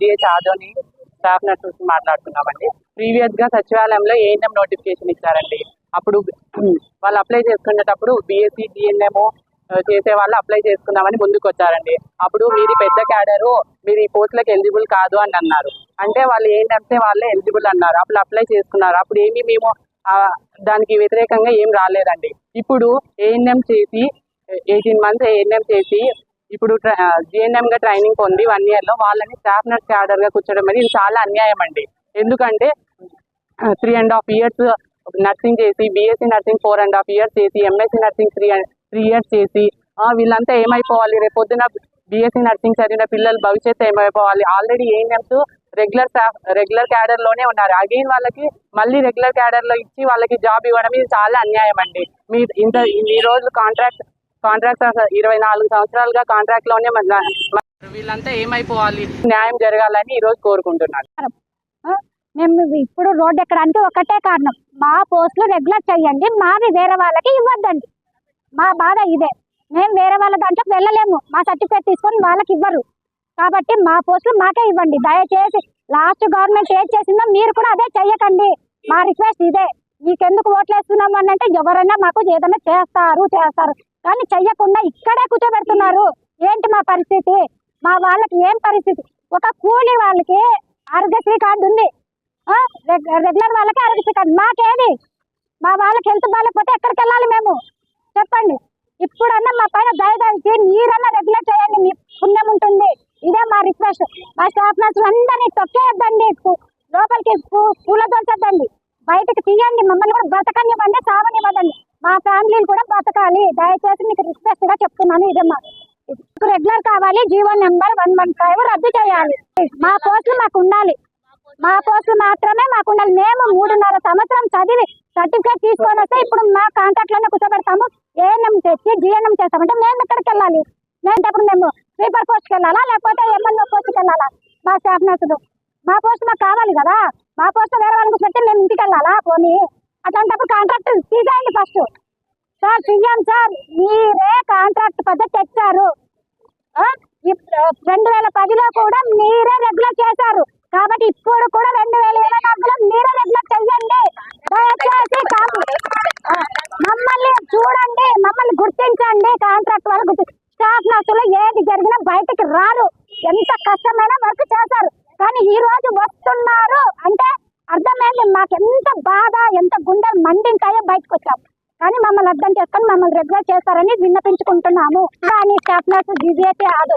DH Adoni staff nurse చూసి మాట్లాడుతున్నామండి ప్రీవియస్గా సచివాలయంలో ఏఎన్ఎం నోటిఫికేషన్ ఇచ్చారండి. అప్పుడు వాళ్ళు అప్లై చేసుకునేటప్పుడు బీఎస్సీ డిఎన్ఎం చేసే వాళ్ళు అప్లై చేసుకుందామని ముందుకు వచ్చారండి అప్పుడు మీది పెద్ద క్యాడరు మీరు ఈ పోస్టులకు ఎలిజిబుల్ కాదు అని అన్నారు. అంటే వాళ్ళు ఏంటంటే వాళ్ళే ఎలిజిబుల్ అన్నారు. అప్పుడు అప్లై చేసుకున్నారు. అప్పుడు ఏమి మేము దానికి వ్యతిరేకంగా ఏం రాలేదండి. ఇప్పుడు ఏఎన్ఎం చేసి ఎయిటీన్ మంత్స్ ఏఎన్ఎం చేసి ఇప్పుడు జిఎన్ఎం గా ట్రైనింగ్ పొంది వన్ ఇయర్లో వాళ్ళని స్టాఫ్ నర్స్ క్యాడర్గా కూర్చోడం అనేది ఇది చాలా అన్యాయం అండి. ఎందుకంటే three and half years nursing చేసి BSc nursing four and half years చేసి MSc nursing three three years చేసి వీళ్ళంతా ఏమైపోవాలి? రేపొద్దున బీఎస్సీ నర్సింగ్ చదివిన పిల్లలు భవిష్యత్తు ఏమైపోవాలి? Already ANMs regular staff regular క్యాడర్లోనే ఉన్నారు. అగైన్ వాళ్ళకి మళ్ళీ రెగ్యులర్ క్యాడర్లో ఇచ్చి వాళ్ళకి జాబ్ ఇవ్వడం ఇది చాలా అన్యాయం అండి. మీ ఇంత ఈ రోజులు కాంట్రాక్ట్ కాంట్రాక్ట్ ఇరవై నాలుగు సంవత్సరాలుగా కాంట్రాక్ట్లోనే వీళ్ళంతా ఏమైపోవాలి? న్యాయం జరగాలని ఈ రోజు కోరుకుంటున్నాను మేము ఇప్పుడు రోడ్డు ఎక్కడానికి ఒకటే కారణం. మా పోస్టులు రెగ్యులర్ చేయండి మావి వేరే వాళ్ళకి ఇవ్వద్దండి. మా బాధ ఇదే. మేము వేరే వాళ్ళ దాంట్లో వెళ్ళలేము. మా సర్టిఫికేట్ తీసుకొని వాళ్ళకి ఇవ్వరు. కాబట్టి మా పోస్టులు మాకే ఇవ్వండి. దయచేసి లాస్ట్ గవర్నమెంట్ ఏం చేసిందో మీరు కూడా అదే చెయ్యకండి. మా రిక్వెస్ట్ ఇదే. మీకెందుకు ఓట్లేస్తున్నాం అని అంటే ఎవరైనా మాకు ఏదైనా చేస్తారు చేస్తారు. కానీ చెయ్యకుండా ఇక్కడే కూర్చోబెడుతున్నారు. ఏంటి మా పరిస్థితి? మా వాళ్ళకి ఏం పరిస్థితి? ఒక కూలి వాళ్ళకి ఆరోగ్యశ్రీ కార్డు ఉంది. రెగ్- రెగ్యులర్ వాళ్ళకి ఆరోగ్యశ్రీ కార్డు. మాకేది? మా వాళ్ళకి హెల్త్ బాగాలేకపోతే ఎక్కడికి వెళ్ళాలి మేము? చెప్పండి. ఇప్పుడన్నా మా పైన దయదాచి మీరన్నా రెగ్యులర్ చేయండి. మీ పుణ్యం ఉంటుంది. ఇదే మా రిక్వెస్ట్. మా స్టాఫ్ నర్సులు అందరినీ తొక్కేయద్దండి. లోపలికి పూల దొరచద్దండి బయటకు తీయండి మమ్మల్ని కూడా బతకనివ్వండి సావనివ్వదండి మా ఫ్యామిలీని కూడా బతకాలి దయచేసి మీకు రిక్వెస్ట్గా చెప్తున్నాను ఇదమ్మా. రెగ్యులర్ కావాలి GO number one one five రద్దు చేయాలి. మా పోస్టులు మాకు ఉండాలి. మా పోస్టులు మాత్రమే మాకు ఉండాలి. మేము మూడున్నర సంవత్సరం చదివి సర్టిఫికేట్ తీసుకొని వస్తే ఇప్పుడు మా కాంటాక్ట్లోనే కూర్చోబెడతాము. ఏఎన్ఎం తెచ్చి జిఎన్ఎం చేస్తామంటే మేము ఎక్కడికి వెళ్ళాలి? మేము మేము స్లీపర్ పోస్ట్కి వెళ్ళాలా? లేకపోతే ఎమ్మెల్యే పోస్ట్కి వెళ్ళాలా? మా స్టాఫ్ నర్సులు మా పోస్ట్ మాకు కావాలి కదా? మా పోస్ట్ వేరే వాళ్ళకి పెట్టి మేము ఇంటికి వెళ్ళాలా? పోనీ. అట్లాంటప్పుడు కాంట్రాక్ట్ తీసేయండి ఫస్ట్ సార్ సీఎం సార్ మీరే కాంట్రాక్ట్ పద్ధతి తెచ్చారు. రెండు వేల పదిలో కూడా మీరే రెగ్యులర్ చేశారు. కాబట్టి ఇప్పుడు కూడా రెండు వేల ఇరవై నాలుగులో మీరే రెగ్యులర్ చెయ్యండి. దయచేసి మమ్మల్ని చూడండి మమ్మల్ని గుర్తించండి కాంట్రాక్ట్ వాళ్ళు స్టాఫ్ నర్సులు ఏది జరిగినా బయటకి రారు. ఎంత కష్టమైన వర్క్ చేశారు. కానీ ఈ రోజు వస్తున్నారు. మాకెంత మాకు ఎంత బాధ ఎంత గుండెలు మండింటాయో బయటకు వచ్చాం. కానీ మమ్మల్ని అర్థం చేసుకొని మమ్మల్ని రెగ్యులర్ చేస్తారని విన్నపించుకుంటున్నాము. కానీ స్టాఫ్ నర్సు అయితే ఆదు.